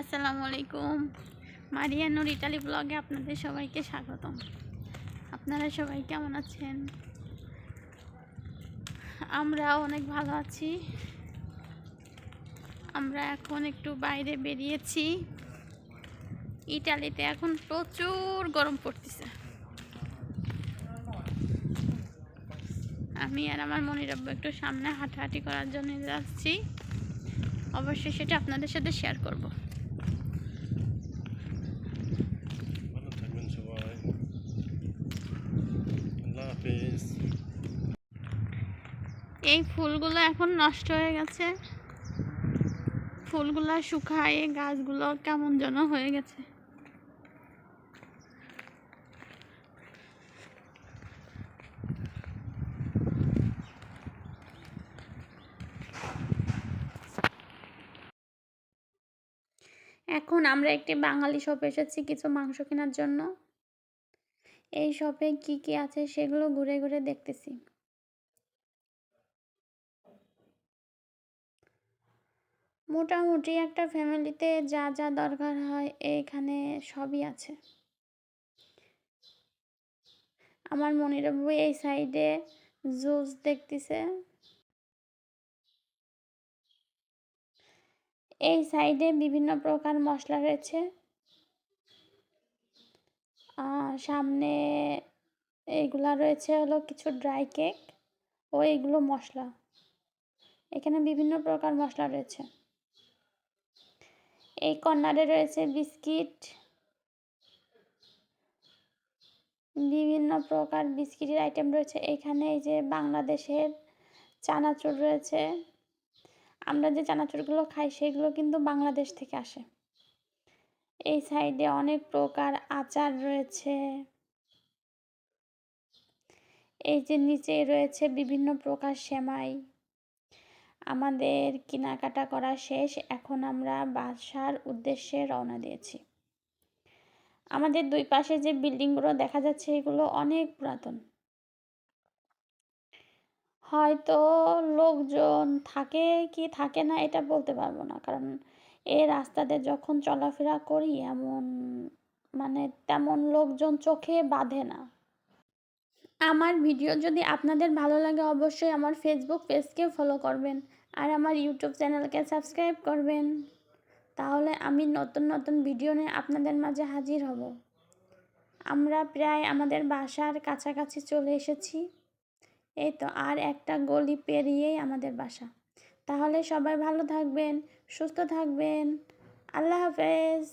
আসসালামু আলাইকুম মারিয়া নুর ইটালি ব্লগে আপনাদের সবাইকে স্বাগতম। আপনারা সবাই কেমন আছেন? আমরা অনেক ভালো আছি। আমরা এখন একটু বাইরে বেরিয়েছি। ইটালিতে এখন প্রচুর গরম পড়তেছে। আমি আর আমার মনিরব্বু একটু সামনে হাঁটাহাঁটি করার জন্য যাচ্ছি। অবশ্যই সেটা আপনাদের সাথে শেয়ার করব ভালো থাকবেন সবাই আল্লাহ হাফিজ এই ফুলগুলো এখন নষ্ট হয়ে গেছে। ফুলগুলো শুকায় গাছগুলো কেমন যেন হয়ে গেছে। এখন আমরা একটি বাঙালি শপে এসেছি কিছু মাংস কেনার জন্য। এই শপে কি কি আছে সেগুলো ঘুরে ঘুরে দেখতেছি। মোটামুটি একটা ফ্যামিলিতে যা যা দরকার হয় এইখানে সবই আছে। আমার মনিরব্বু এই সাইডে জুস দেখতেছে। এই সাইডে বিভিন্ন প্রকার মশলা রয়েছে। সামনে এইগুলা রয়েছে হলো কিছু ড্রাই কেক ও এগুলো মশলা। এখানে বিভিন্ন প্রকার মশলা রয়েছে। এই কর্নারে রয়েছে বিস্কিট। বিভিন্ন প্রকার বিস্কিটের আইটেম রয়েছে। এখানে এই যে বাংলাদেশের চানাচুর রয়েছে। আমরা যে চানাচুরগুলো খাই, সেগুলো কিন্তু বাংলাদেশ থেকে আসে। এই সাইডে অনেক প্রকার আচার রয়েছে। এই যে নিচে রয়েছে বিভিন্ন প্রকার সেমাই। আমাদের কেনাকাটা করা শেষ, এখন আমরা বাসার উদ্দেশ্যে রওনা দিয়েছি। আমাদের দুই পাশে যে বিল্ডিংগুলো দেখা যাচ্ছে, এগুলো অনেক পুরাতন। হয়তো লোকজন থাকে কি থাকে না, এটা বলতে পারব না। কারণ এই রাস্তাতে যখন চলাফেরা করি, এমন মানে তেমন লোকজন চোখে বাঁধে না। আমার ভিডিও যদি আপনাদের ভালো লাগে, অবশ্যই আমার ফেসবুক পেজকে ফলো করবেন আর আমার ইউটিউব চ্যানেলকে সাবস্ক্রাইব করবেন। তাহলে আমি নতুন নতুন ভিডিও নিয়ে আপনাদের মাঝে হাজির হব। আমরা প্রায় আমাদের বাসার কাছাকাছি চলে এসেছি। এই তো আর একটা গলি পেরিয়েই আমাদের বাসা। তাহলে সবাই ভালো থাকবেন, সুস্থ থাকবেন। আল্লাহ হাফেজ।